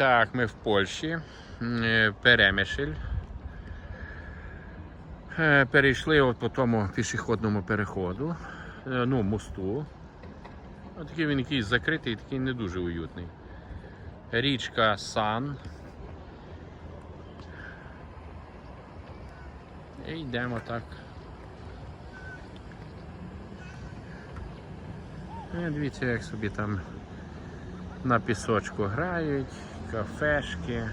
Так, ми в Польщі. Е, Перемишль. Е, Перейшли от по тому пішохідному переходу, е, ну, мосту. От такий він якийсь закритий, такий не дуже уютний. Річка Сан. І йдемо так. Дивіться, як собі там на пісочку грають, кафешки.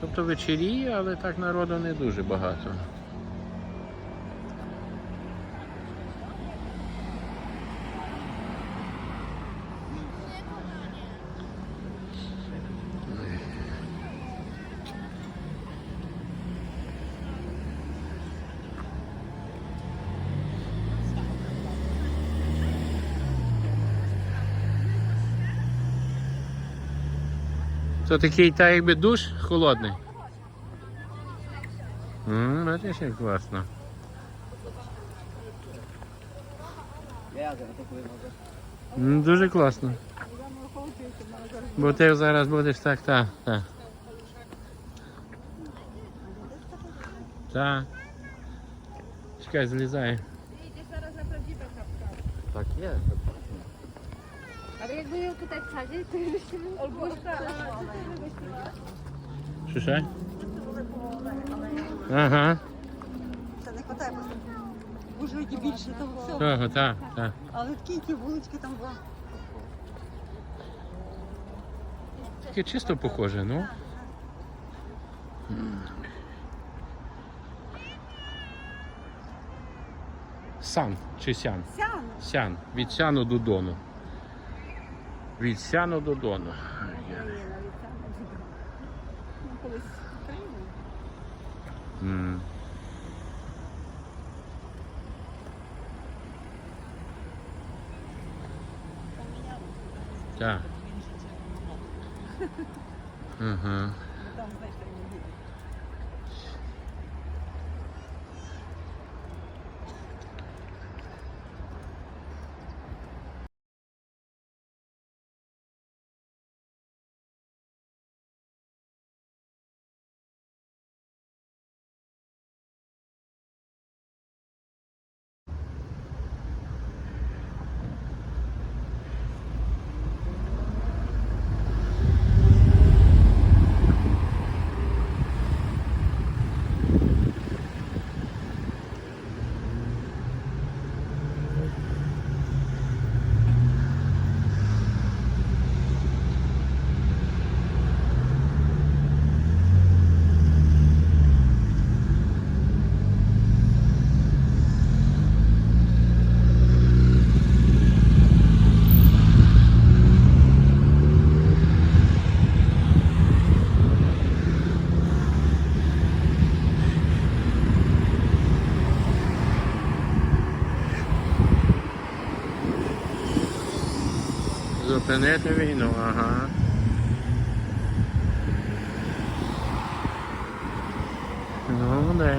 Тобто вечерії, але так народу не дуже багато. То такий та якби душ холодний. Ммм, бачиш, як класно. Дуже класно. Бо ти зараз будеш так, так, так. Так. Чекай. Idzie zaraz na jest. Ale jakby ją tutaj wsadzić, to byśmy Olguszka, Що ще? Ага. Це не хватає просто. Ужгороді більше там все. Того, так, так. Але такі ті вулички там були. Таке чисто похоже, ну. Сан чи сян? Сян. Сян. Від сяну до дону. Від сяну до дону. Ні, навіть сян Зупинити війну, ага. Ну, да.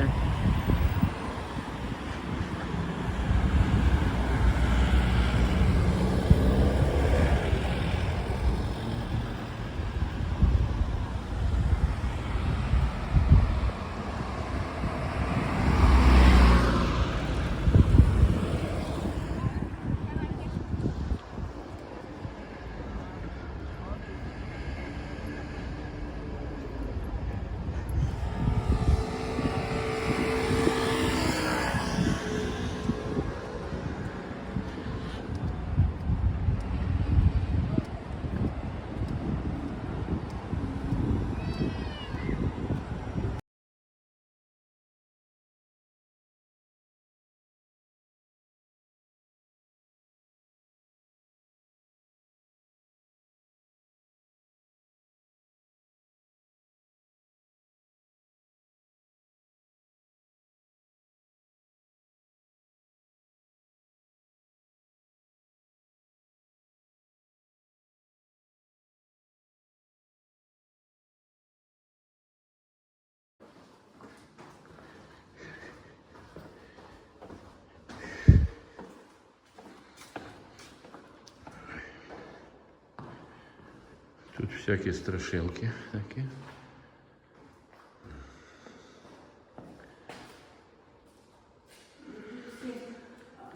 Всякі страшилки такі.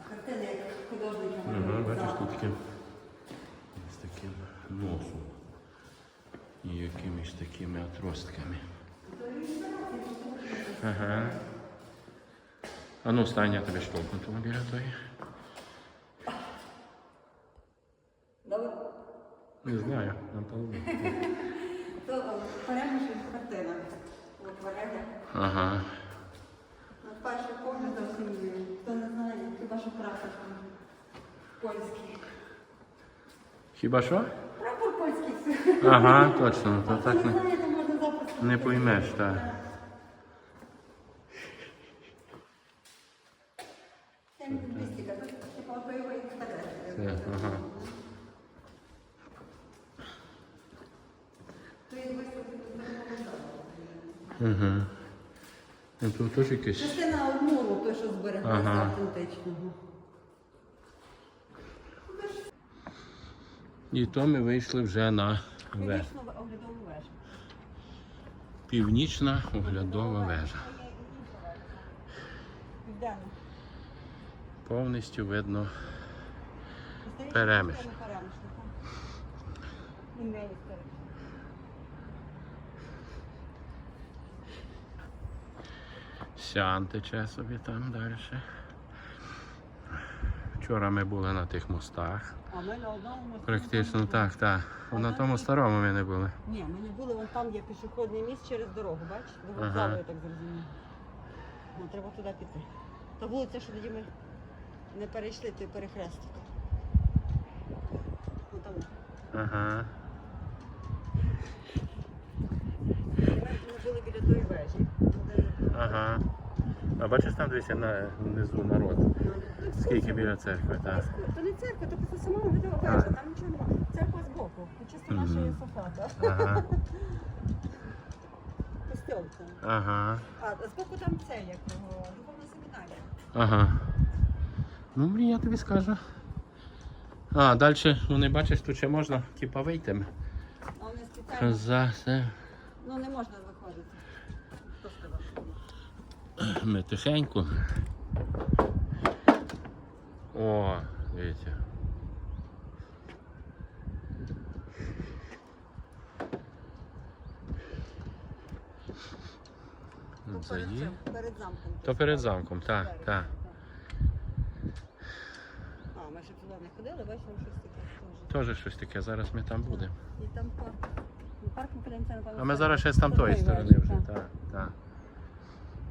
Картини. Ага, бачиш, тут таке з таким носом і якимись такими отростками. Ага. А ну стань, я тебе штовхну тому біля тої. Добре? Не знаю, напевно. То перемішень картина. Ага. На перший погляд зовсім, хто не знає, хіба що прапор польський. Хіба що? Прапор польський все. Ага, точно, то так не не поймеш, так. Це лінгвістика, це типа бойовий квадрат. Це, ага. То є виставки Угу. Ну, Тут теж якесь. Частина одмуру, той, що збереглася Ага. автентичного. І то ми вийшли вже на вежу. Північну оглядову вежу. Північна оглядова вежа. Південна. Повністю видно. Перемиш. Перемишля, так. Не історична. Сян тече собі там далі. Вчора ми були на тих мостах. А ми на одному мосту. Практично так, так. На тому старому ми не були. Ні, ми не були, вон там є пішохідний міст через дорогу, бачиш? До Ага. я так зрозумів. Ну, треба туди піти. Та вулиця, що тоді ми не перейшли той перехресток. Ну, там. Ага. Ми були біля тої вежі. Ага. А бачиш там дивися на внизу народ. Ну, Скільки біля церкви, так. То не церква, то сама видова вежа, там нічого немає. Церква збоку. Чисто наша є так? Ага. Костьол це. Ага. А збоку там це, як його, духовна семінарія. Ага. Ну, блін, я тобі скажу. А, далі, ну не бачиш, тут ще можна, типа вийти. А вони спеціально, За це. ну не можна виходити. Хто сказав? що ні? Ми тихенько. О, дивіться. То перед цим, перед замком. То перед замком, так, так. А, ми ще туди не ходили, бачимо щось таке теж. Щось таке, зараз ми там будемо. І там парк. Ну, парк ми подивимося, напевно. А ми зараз ще з там тої сторони вже, так. так,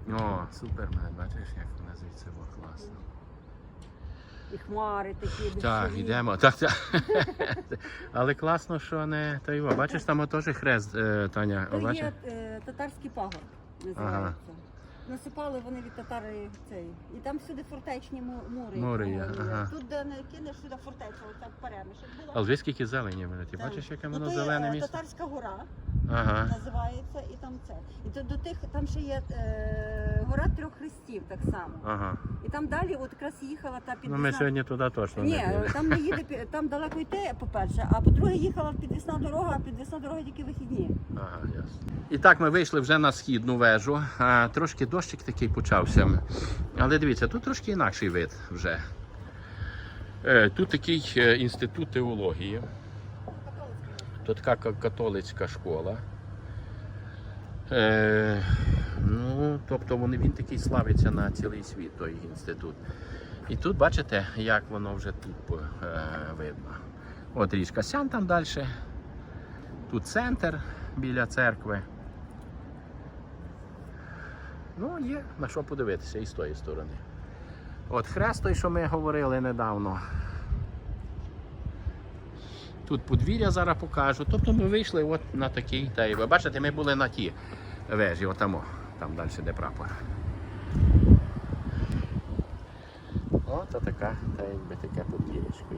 так. супер мене, бачиш, як вона звідси було класно. І хмари такі. Так, йдемо. Так, так. Але класно, що не та його. Бачиш, там теж хрест, е, Таня. Це Бачиш? є е, татарський пагорб, називається. Насипали вони від татари цей. І там всюди фортечні му- мури. Мури є, ага. Тут де не кинеш сюди фортеця, оця була. Але ви скільки зелені мене. Ти бачиш, яке Ну, воно зелене е, місце? Татарська гора Ага. називається, і там це. І то до тих там ще є е, гора трьох хрестів так само. Ага. І там далі от якраз їхала та Ну підвісна. ми сьогодні туди точно Ні, не там не їде, пі- там далеко йти, по-перше, а по-друге, їхала підвісна дорога, а підвісна дорога тільки вихідні. Ага, ясно. І так ми вийшли вже на східну вежу. А, трошки дощик такий почався. Але дивіться, тут трошки інакший вид вже. Е, тут такий е, інститут теології. Тут така католицька школа. Е, ну, тобто вони, він такий славиться на цілий світ, той інститут. І тут бачите, як воно вже тут е, видно. От річка Сян там далі. Тут центр біля церкви. Ну, є на що подивитися і з тої сторони. От хрест той, що ми говорили недавно. Тут подвір'я зараз покажу. Тобто ми вийшли от на такий. Та ви бачите, ми були на тій вежі, отамо, там далі де прапор. От така, та якби таке подвір'ячко.